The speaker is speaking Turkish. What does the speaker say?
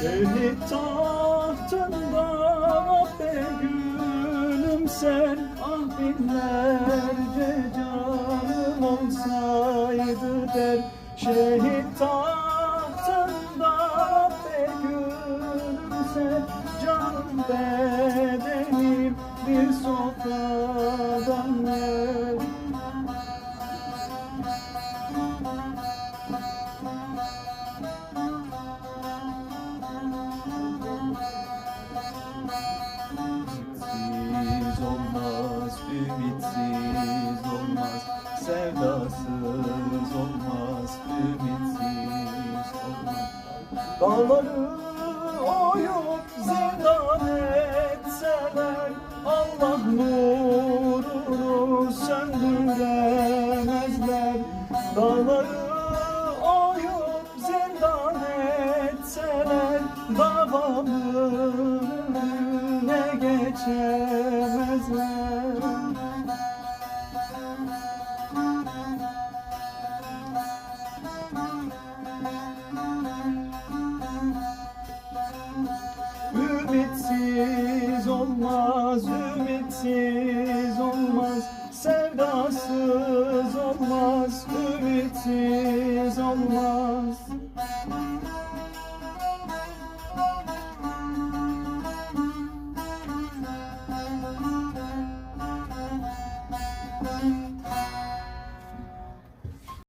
Şehit tahtında Rabbe gülümser Ah binlerce canım olsaydı der. Şehit tahtında Rabbe gülümser Canım bedenim Sevdasız olmaz, ümitsiz. Dağları oyup zindan etseler Allah nurunu söndüremezler. Dağları oyup zindan etseler Davamın önüne geçemezler olmaz, ümitsiz olmaz, sevdasız olmaz, ümitsiz olmaz.